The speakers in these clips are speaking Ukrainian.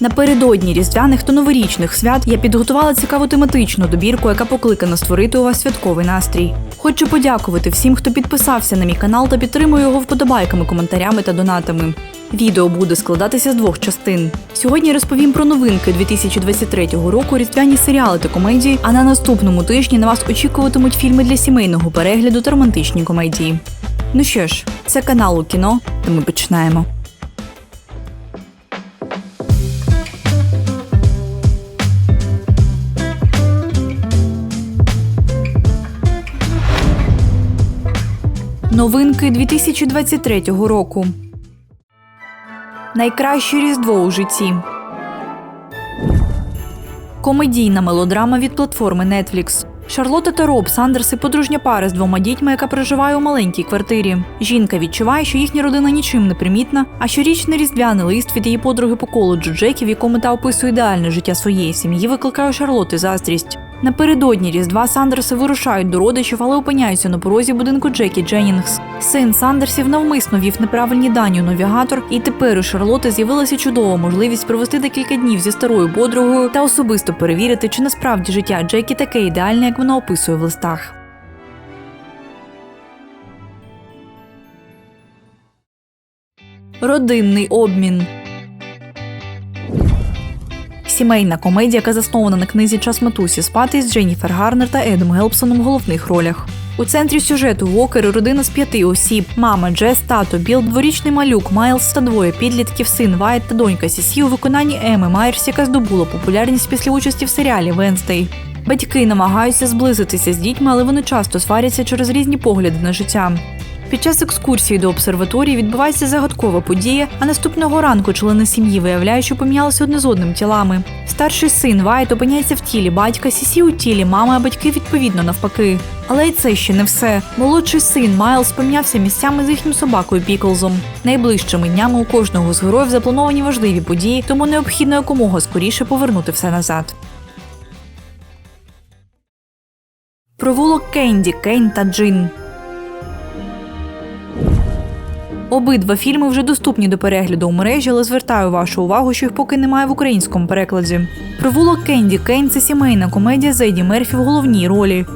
Напередодні різдвяних та новорічних свят я підготувала цікаву тематичну добірку, яка покликана створити у вас святковий настрій. Хочу подякувати всім, хто підписався на мій канал та підтримує його вподобайками, коментарями та донатами. Відео буде складатися з двох частин. Сьогодні розповім про новинки 2023 року, різдвяні серіали та комедії. А на наступному тижні на вас очікуватимуть фільми для сімейного перегляду та романтичні комедії. Ну що ж, це канал у кіно, та ми починаємо. Новинки 2023 року. Найкраще різдво у житті. Комедійна мелодрама від платформи Netflix. Шарлотта та Роб Сандерси подружня пара з двома дітьми, яка проживає у маленькій квартирі. Жінка відчуває, що їхня родина нічим не примітна, а щорічний різдвяний лист від її подруги по коледжу Джекі, в якому та описує ідеальне життя своєї сім'ї, викликає у Шарлотти заздрість. Напередодні Різдва Сандерси вирушають до родичів, але опиняються на порозі будинку Джекі Дженнінгс. Син Сандерсів навмисно ввів неправильні дані у навігатор, і тепер у Шарлоти з'явилася чудова можливість провести декілька днів зі старою подругою та особисто перевірити, чи насправді життя Джекі таке ідеальне, як вона описує в листах. Родинний обмін. Сімейна комедія, яка заснована на книзі Час матусі спати з Дженніфер Гарнер та Едом Гелпсоном в головних ролях. У центрі сюжету Вокер родина з п'яти осіб: мама Джес, тато Біл, дворічний малюк Майлз та двоє підлітків, син Вайт та донька Сісі у виконанні Еми Майерс, яка здобула популярність після участі в серіалі Венстей. Батьки намагаються зблизитися з дітьми, але вони часто сваряться через різні погляди на життя. Під час екскурсії до обсерваторії відбувається загадкова подія, а наступного ранку члени сім'ї виявляють, що помінялися одне з одним тілами. Старший син Вайт опиняється в тілі батька, сісі у тілі мами, а батьки відповідно навпаки. Але й це ще не все. Молодший син Майлз помінявся місцями з їхнім собакою Піклзом. Найближчими днями у кожного з героїв заплановані важливі події, тому необхідно якомога скоріше повернути все назад. Провулок Кенді, Кейн та Джин. Обидва фільми вже доступні до перегляду у мережі, але звертаю вашу увагу, що їх поки немає в українському перекладі. Провулок Кенді Кейн це сімейна комедія з Мерфі в головній ролі.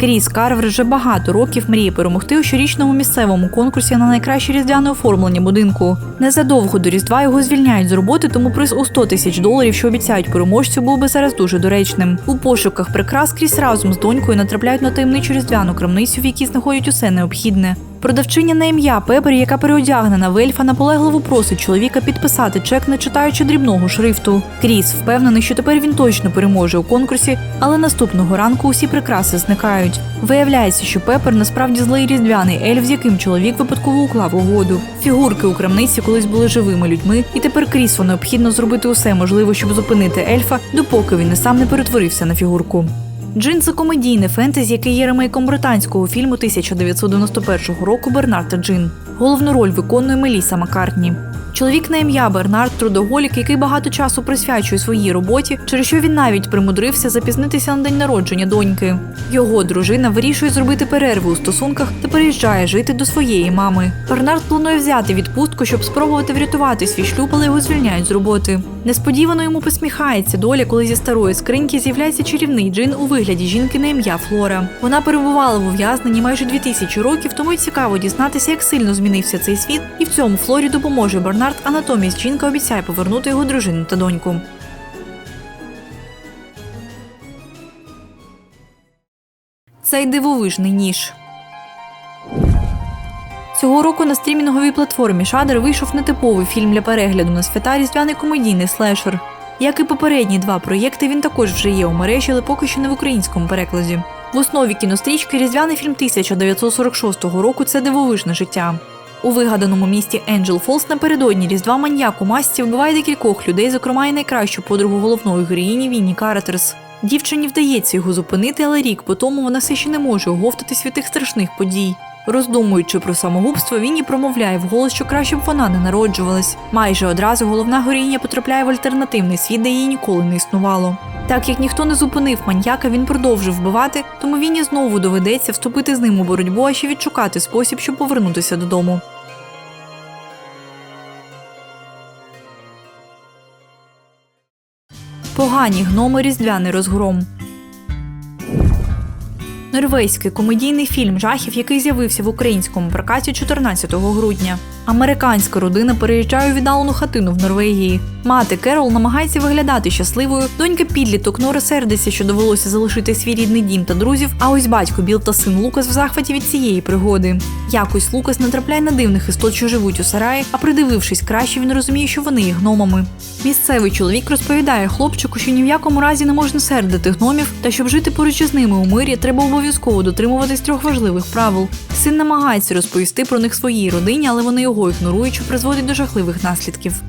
Кріс Карвер вже багато років мріє перемогти у щорічному місцевому конкурсі на найкраще різдвяне оформлення будинку. Незадовго до Різдва його звільняють з роботи, тому приз у 100 тисяч доларів, що обіцяють переможцю, був би зараз дуже доречним. У пошуках прикрас Кріс разом з донькою натрапляють на таємничу різдвяну крамницю, в якій знаходять усе необхідне. Продавчиня на ім'я Пепер, яка переодягнена в ельфа, наполегливо просить чоловіка підписати чек, не читаючи дрібного шрифту. Кріс впевнений, що тепер він точно переможе у конкурсі, але наступного ранку усі прикраси зникають. Виявляється, що Пепер насправді злий різдвяний ельф, з яким чоловік випадково уклав угоду. Фігурки у крамниці колись були живими людьми, і тепер Крісу необхідно зробити усе можливе, щоб зупинити ельфа, допоки він не сам не перетворився на фігурку. Джин це комедійне фентезі, яке є ремейком британського фільму 1991 року Бернард та Джин. Головну роль виконує Меліса Маккартні. Чоловік на ім'я Бернард трудоголік, який багато часу присвячує своїй роботі, через що він навіть примудрився запізнитися на день народження доньки. Його дружина вирішує зробити перерву у стосунках та переїжджає жити до своєї мами. Бернард планує взяти відпустку, щоб спробувати врятувати свій шлюб, але його звільняють з роботи. Несподівано йому посміхається доля, коли зі старої скриньки з'являється чарівний джин у вигляді жінки на ім'я Флора. Вона перебувала в ув'язненні майже 2000 років, тому й цікаво дізнатися, як сильно змінився цей світ, і в цьому Флорі допоможе Бернард, а натомість жінка обіцяє повернути його дружину та доньку. Цей дивовижний ніж. Цього року на стрімінговій платформі Shudder вийшов нетиповий фільм для перегляду на свята різдвяний комедійний слешер. Як і попередні два проєкти, він також вже є у мережі, але поки що не в українському перекладі. В основі кінострічки різдвяний фільм 1946 року це дивовижне життя. У вигаданому місті Енджел Фолс напередодні різдва маньяк у масці вбиває декількох людей, зокрема і найкращу подругу головної героїні Вінні Картерс. Дівчині вдається його зупинити, але рік по тому вона все ще не може оговтатись від тих страшних подій. Роздумуючи про самогубство, він і промовляє вголос, що краще б вона не народжувалась. Майже одразу головна героїня потрапляє в альтернативний світ, де її ніколи не існувало. Так як ніхто не зупинив маньяка, він продовжив вбивати, тому Вінні знову доведеться вступити з ним у боротьбу, а ще відшукати спосіб, щоб повернутися додому. Погані гноми різдвяний розгром. Норвезький комедійний фільм жахів, який з'явився в українському прокаті 14 грудня. Американська родина переїжджає у віддалену хатину в Норвегії. Мати Керол намагається виглядати щасливою. Донька підліток Нора сердиться, що довелося залишити свій рідний дім та друзів. А ось батько Біл та син Лукас в захваті від цієї пригоди. Якось Лукас натрапляє на дивних істот, що живуть у сараї, а придивившись краще, він розуміє, що вони є гномами. Місцевий чоловік розповідає хлопчику, що ні в якому разі не можна сердити гномів, та щоб жити поруч із ними у мирі, треба обов'язково дотримуватись трьох важливих правил. Син намагається розповісти про них своїй родині, але вони його ігнорують, що призводить до жахливих наслідків.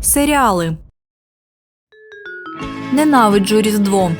Серіали Ненавиджу Різдво.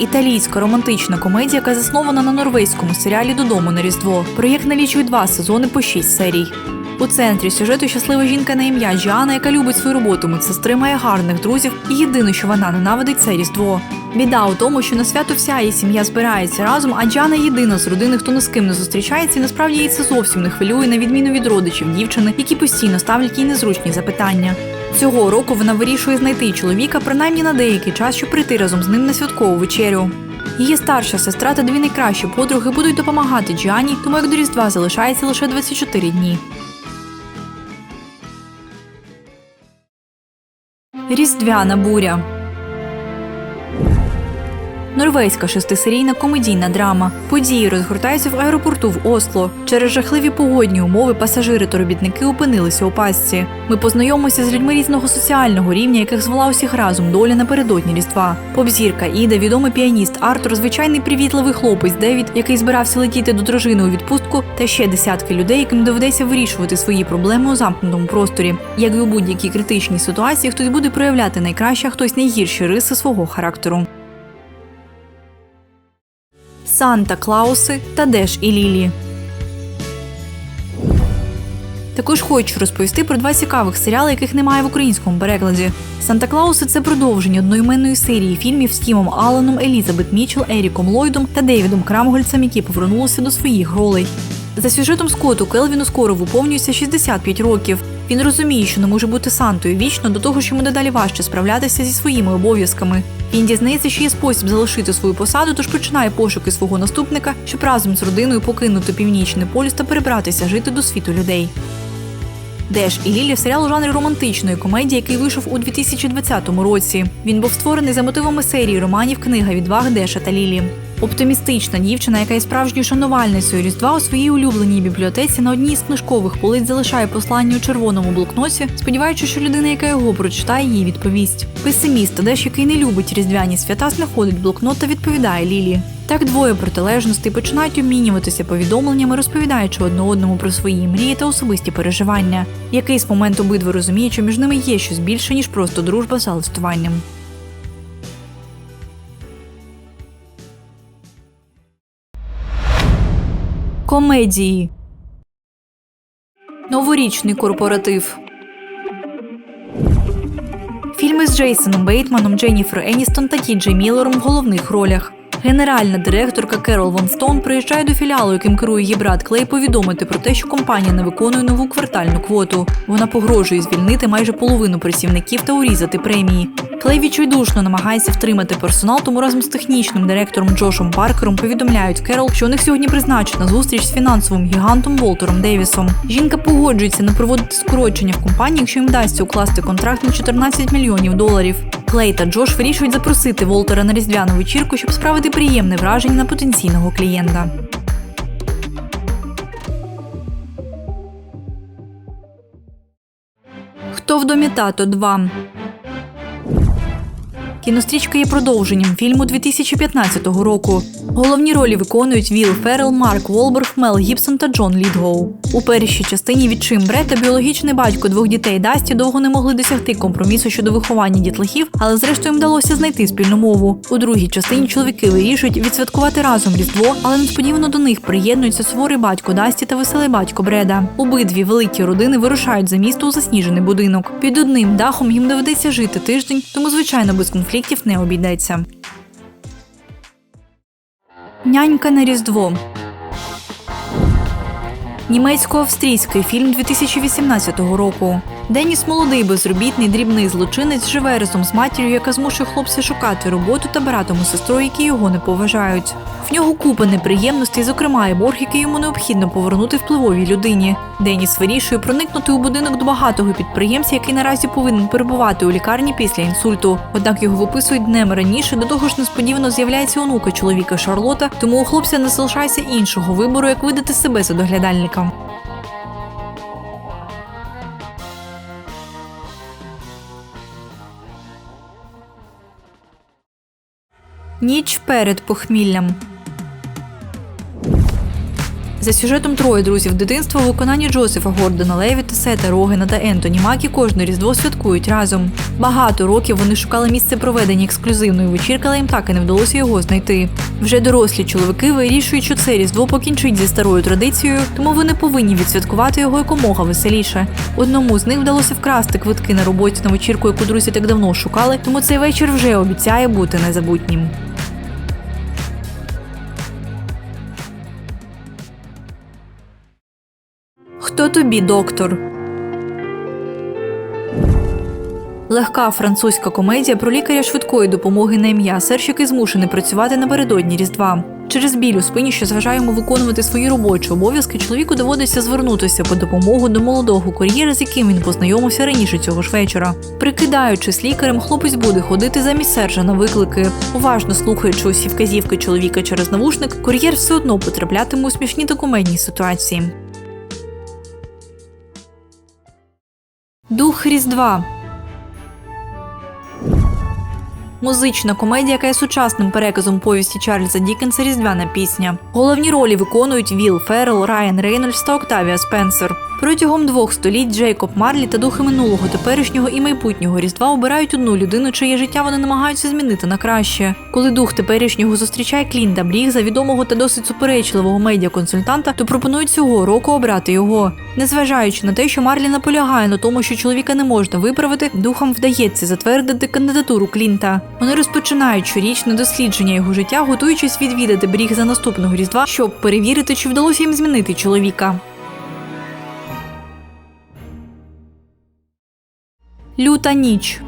Італійська романтична комедія, яка заснована на норвезькому серіалі Додому на Різдво. Проєкт налічує два сезони по шість серій. У центрі сюжету щаслива жінка на ім'я Джіана, яка любить свою роботу медсестри, має гарних друзів, і єдине, що вона ненавидить, це Різдво. Біда у тому, що на свято вся її сім'я збирається разом, а Джіана єдина з родини, хто ні з ким не зустрічається, і насправді її це зовсім не хвилює, на відміну від родичів дівчини, які постійно ставлять їй незручні запитання. Цього року вона вирішує знайти чоловіка принаймні на деякий час, щоб прийти разом з ним на святкову вечерю. Її старша сестра та дві найкращі подруги будуть допомагати Джіані, тому як до Різдва залишається лише 24 дні. Різдвяна буря. Норвезька шестисерійна комедійна драма. Події розгортаються в аеропорту в Осло. Через жахливі погодні умови пасажири та робітники опинилися у пастці. Ми познайомимося з людьми різного соціального рівня, яких звела усіх разом доля напередодні Різдва. Попзірка Іда, відомий піаніст Артур, звичайний привітливий хлопець Девід, який збирався летіти до дружини у відпустку, та ще десятки людей, яким доведеться вирішувати свої проблеми у замкнутому просторі. Як і у будь-якій критичній ситуації, хтось буде проявляти найкраще, а хтось найгірші риси свого характеру. Санта Клауси та Деш і Лілі. Також хочу розповісти про два цікавих серіали, яких немає в українському перекладі. Санта Клауси це продовження одноіменної серії фільмів з Тімом Алленом, Елізабет Мічел, Еріком Ллойдом та Девідом Крамгольцем, які повернулися до своїх ролей. За сюжетом Скотту Келвіну скоро виповнюється 65 років. Він розуміє, що не може бути Сантою вічно до того, що йому дедалі важче справлятися зі своїми обов'язками. Він дізнається, що є спосіб залишити свою посаду, тож починає пошуки свого наступника, щоб разом з родиною покинути північний полюс та перебратися жити до світу людей. Деш і Лілі серіал у жанрі романтичної комедії, який вийшов у 2020 році. Він був створений за мотивами серії романів Книга відваг Деша та Лілі. Оптимістична дівчина, яка є справжньою шанувальницею Різдва у своїй улюбленій бібліотеці на одній з книжкових полиць залишає послання у червоному блокноті, сподіваючись, що людина, яка його прочитає, їй відповість. Песиміст, Деш, який не любить різдвяні свята, знаходить блокнот та відповідає Лілі. Так двоє протилежностей починають обмінюватися повідомленнями, розповідаючи одне одному про свої мрії та особисті переживання. Якийсь момент обидва розуміють, що між ними є щось більше, ніж просто дружба за листуванням. Комедії. Новорічний корпоратив. Фільми з Джейсоном Бейтманом, Дженніфер Еністон та Тіджей Міллером в головних ролях. Генеральна директорка Керол Вон Стоун приїжджає до філіалу, яким керує її брат Клей, повідомити про те, що компанія не виконує нову квартальну квоту. Вона погрожує звільнити майже половину працівників та урізати премії. Клей відчайдушно намагається втримати персонал, тому разом з технічним директором Джошем Паркером повідомляють Керол, що у них сьогодні призначена зустріч з фінансовим гігантом Волтером Девісом. Жінка погоджується не проводити скорочення в компанії, якщо їм вдасться укласти контракт на 14 мільйонів доларів. Клей та Джош вирішують запросити Волтера на різдвяну вечірку, щоб справити приємне враження на потенційного клієнта. Хто в домі тато 2 Кінострічка є продовженням фільму 2015 року. Головні ролі виконують Вілл Феррел, Марк Волберг, Мел Гібсон та Джон Лідгоу. У першій частині відчим Бред та біологічний батько двох дітей Дасті довго не могли досягти компромісу щодо виховання дітлахів, але зрештою їм вдалося знайти спільну мову. У другій частині чоловіки вирішують відсвяткувати разом Різдво, але несподівано до них приєднуються суворий батько Дасті та веселий батько Бреда. Обидві великі родини вирушають за місто у засніжений будинок. Під одним дахом їм доведеться жити тиждень, тому звичайно без конфліктів не обійдеться. Нянька на Різдво. Німецько-австрійський фільм 2018 року. Деніс молодий, безробітний, дрібний злочинець живе разом з матір'ю, яка змушує хлопця шукати роботу та братом і сестрою, які його не поважають. В нього купа неприємностей, зокрема і борг, який йому необхідно повернути впливовій людині. Деніс вирішує проникнути у будинок до багатого підприємця, який наразі повинен перебувати у лікарні після інсульту. Однак його виписують днем раніше. До того ж, несподівано з'являється онука чоловіка Шарлота, тому у хлопця не залишається іншого вибору, як видати себе за доглядальника. Ніч перед похміллям. За сюжетом троє друзів дитинства у виконанні Джозефа Гордона, Левіта, Сета Рогена та Ентоні Макі кожне різдво святкують разом. Багато років вони шукали місце проведення ексклюзивної вечірки, але їм так і не вдалося його знайти. Вже дорослі чоловіки вирішують, що це різдво покінчить зі старою традицією, тому вони повинні відсвяткувати його якомога веселіше. Одному з них вдалося вкрасти квитки на роботі на вечірку, яку друзі так давно шукали, тому цей вечір вже обіцяє бути незабутнім. Хто тобі, доктор? Легка французька комедія про лікаря швидкої допомоги на ім'я Серж, який змушений працювати напередодні Різдва. Через біль у спині, що зважає йому виконувати свої робочі обов'язки, чоловіку доводиться звернутися по допомогу до молодого кур'єра, з яким він познайомився раніше цього ж вечора. Прикидаючись лікарем, хлопець буде ходити замість Сержа на виклики. Уважно слухаючи усі вказівки чоловіка через навушник, кур'єр все одно потраплятиме у смішні та кумедні ситуації. Дух Різдва. Музична комедія, яка є сучасним переказом повісті Чарльза Дікенса Різдвяна пісня. Головні ролі виконують Віл Феррел, Райан Рейнольдс та Октавія Спенсер. Протягом двох століть Джейкоб Марлі та духи минулого, теперішнього і майбутнього Різдва обирають одну людину, чиє життя вони намагаються змінити на краще. Коли дух теперішнього зустрічає Клінта Брігза, відомого та досить суперечливого медіаконсультанта, то пропонують цього року обрати його. Незважаючи на те, що Марлі наполягає на тому, що чоловіка не можна виправити, духам вдається затвердити кандидатуру Клінта. Вони розпочинають щорічне дослідження його життя, готуючись відвідати Брігза наступного різдва, щоб перевірити, чи вдалося їм змінити чоловіка. Люта ніч.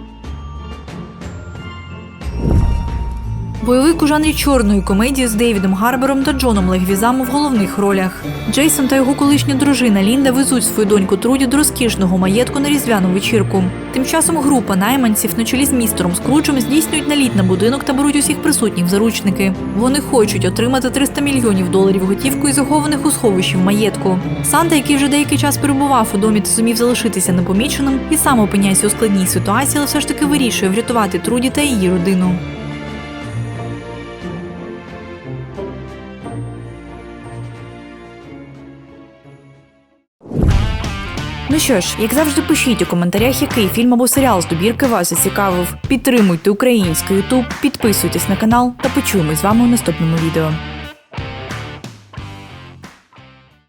Бойовик у жанрі чорної комедії з Дейвідом Гарбером та Джоном Легвізам в головних ролях. Джейсон та його колишня дружина Лінда везуть свою доньку Труді до розкішного маєтку на різдвяну вечірку. Тим часом група найманців на чолі з містером Скручем здійснюють наліт на будинок та беруть усіх присутніх в заручники. Вони хочуть отримати 300 мільйонів доларів готівкою захованих у сховищі в маєтку. Санта, який вже деякий час перебував у домі та зумів залишитися непоміченим, і сам опиняється у складній ситуації, але все ж таки вирішує врятувати Труді та її родину. Що ж, як завжди, пишіть у коментарях, який фільм або серіал з добірки вас зацікавив. Підтримуйте український Ютуб, підписуйтесь на канал та почуємось з вами у наступному відео.